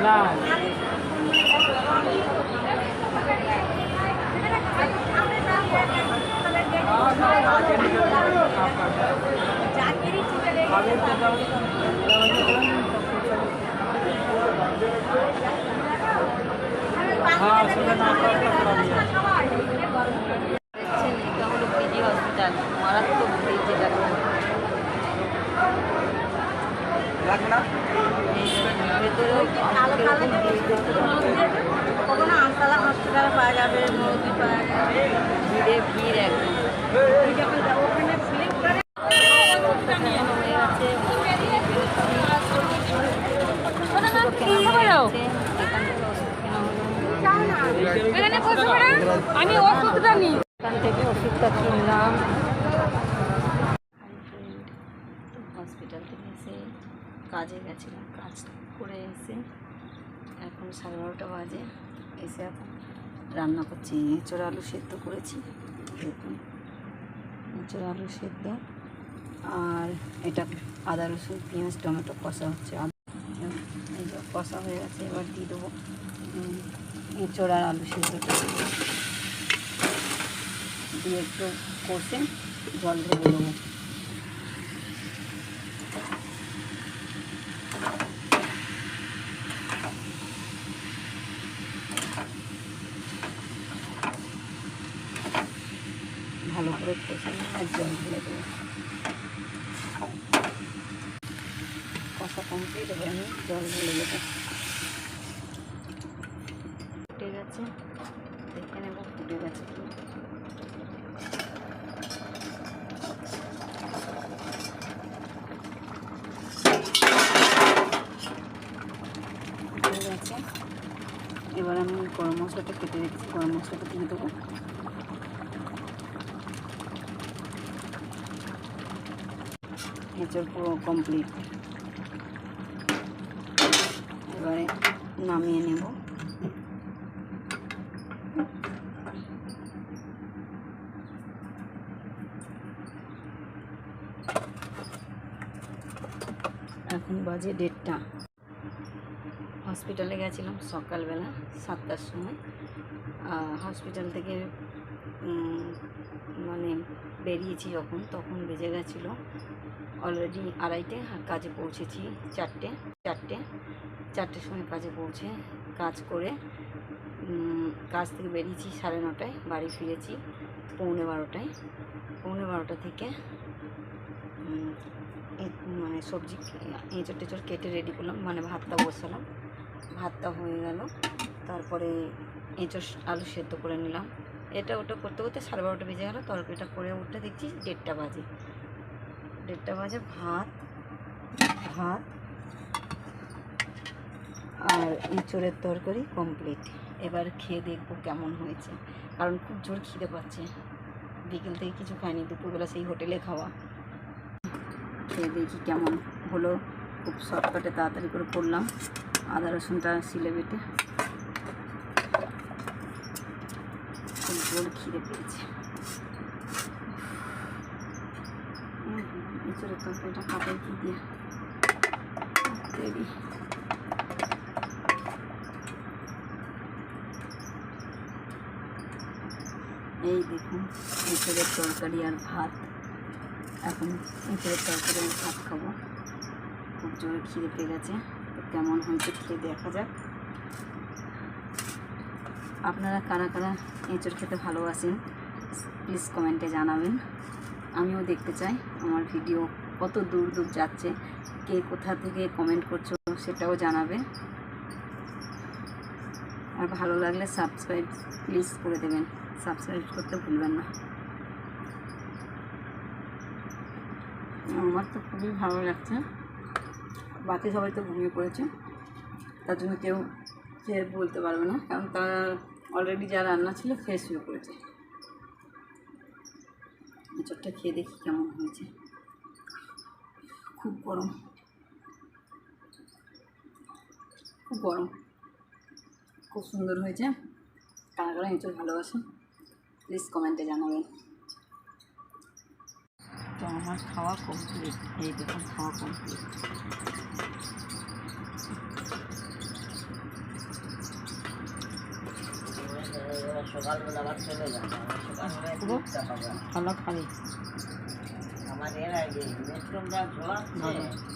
না। হ্যাঁ সেটা না দেখছেন এটা হলো পিজি হসপিটাল মারাত্মক ভিড় যেটা কখনো আমতলা হসপিটালে পাওয়া যাবে পাওয়া ভিড়ে ভিড় একদম ওখানে করে আমি ওষুধটা নিই এখান থেকে ওষুধটা কিনলাম হসপিটাল থেকে এসে কাজে গেছিলাম কাজ করে এসে এখন সাড়ে বারোটা বাজে। এসে এখন রান্না করছি, এঁচড় আলু সেদ্ধ করেছি। দেখুন, এঁচড় আলু সেদ্ধ আর এটা আদা, রসুন, পেঁয়াজ, টমেটো কষা হচ্ছে। কষা হয়ে গেছে, এবার দিয়ে দেবো এঁচড় আর আলু সেদ্ধটা দিয়ে একটু কষে জল ঢেলে দেবো। ভালো করে কষে নিয়ে আর জল ঢেলে দেবো। কষা কমপ্লিট হবে আমি জল ঢেলে দেবো। ফুটে গেছে। দেখে নেব ফুটে গেছে এবার আমি গরম মশলাটা কেটে রেখেছি গরম মশলাটা দিয়ে দেবো। এঁচড় পুরো কমপ্লিট এবারে নামিয়ে নেব। এখন বাজে দেড়টা। হসপিটালে গেছিলাম সকালবেলা সাতটার সময়। হসপিটাল থেকে মানে বেরিয়েছি যখন, তখন বেজে গেছিল। অলরেডি আড়াইটে, আর কাজে পৌঁছেছি চারটে চারটে, চারটের সময় কাজে পৌঁছে কাজ করে কাজ থেকে বেরিয়েছি সাড়ে নটায়, বাড়ি ফিরেছি পৌনে বারোটায়। পৌনে বারোটা থেকে মানে সবজি এঁচড় টেঁচড় কেটে রেডি করলাম মানে ভাতটা বসালাম। ভাতটা হয়ে গেল, তারপরে এঁচড় আলু সেদ্ধ করে নিলাম। এটা ওটা করতে করতে সাড়ে বারোটা বেজে গেলো, তরকারিটা করে উঠতে দেখছি দেড়টা বাজে। দেড়টা বাজে ভাত ভাত আর এঁচড়ের তরকারি কমপ্লিট এবার খেয়ে দেখব কেমন হয়েছে, কারণ খুব জোর খিদে পাচ্ছে। বিকেল থেকে কিছু খাইনি, দুপুরবেলা সেই হোটেলে খাওয়া। খেয়ে দেখি কেমন হলো, খুব শর্টকাটে তাড়াতাড়ি করে করলাম। আদা রসুনটা সিলে বেটে জোর খিদে পেয়েছে কি দিয়ে? এই দেখুন এঁচড়ের তরকারি আর ভাত। এখন এঁচড়ের তরকারি আর ভাত খাব। খুব জোরে খিদে পেয়ে গেছে কেমন হয়েছে খেয়ে দেখা যাক। আপনারা কারা কারা এঁচড় খেতে ভালোবাসেন প্লিজ কমেন্টে জানাবেন। আমিও দেখতে চাই আমার ভিডিও কত দূর দূর যাচ্ছে, কে কোথা থেকে কমেন্ট করছ সেটাও জানাবে। আর ভালো লাগলে সাবস্ক্রাইব প্লিজ করে দেবেন। সাবস্ক্রাইব করতে ভুলবেন না। আমার তো খুবই ভালো লাগছে। বাকি সবাই তো ঘুমিয়ে পড়েছে, তার জন্য কেউ খেয়ে বলতে পারবে না, কারণ তার অলরেডি যা রান্না ছিল খেয়ে শুয়ে পড়েছে। এঁচড়টা খেয়ে দেখি কেমন হয়েছে। খুব গরম। খুব গরম। খুব সুন্দর হয়েছে। কারা কারা এঁচড় ভালোবাসে প্লিজ কমেন্টে জানাবেন। তো আমার খাওয়া কমপ্লিট এই দেখুন, খাওয়া কমপ্লিট সকালবেলা আবার চলে হবে খালা খালি আমার এর আগে মেট্রোটা ভালো।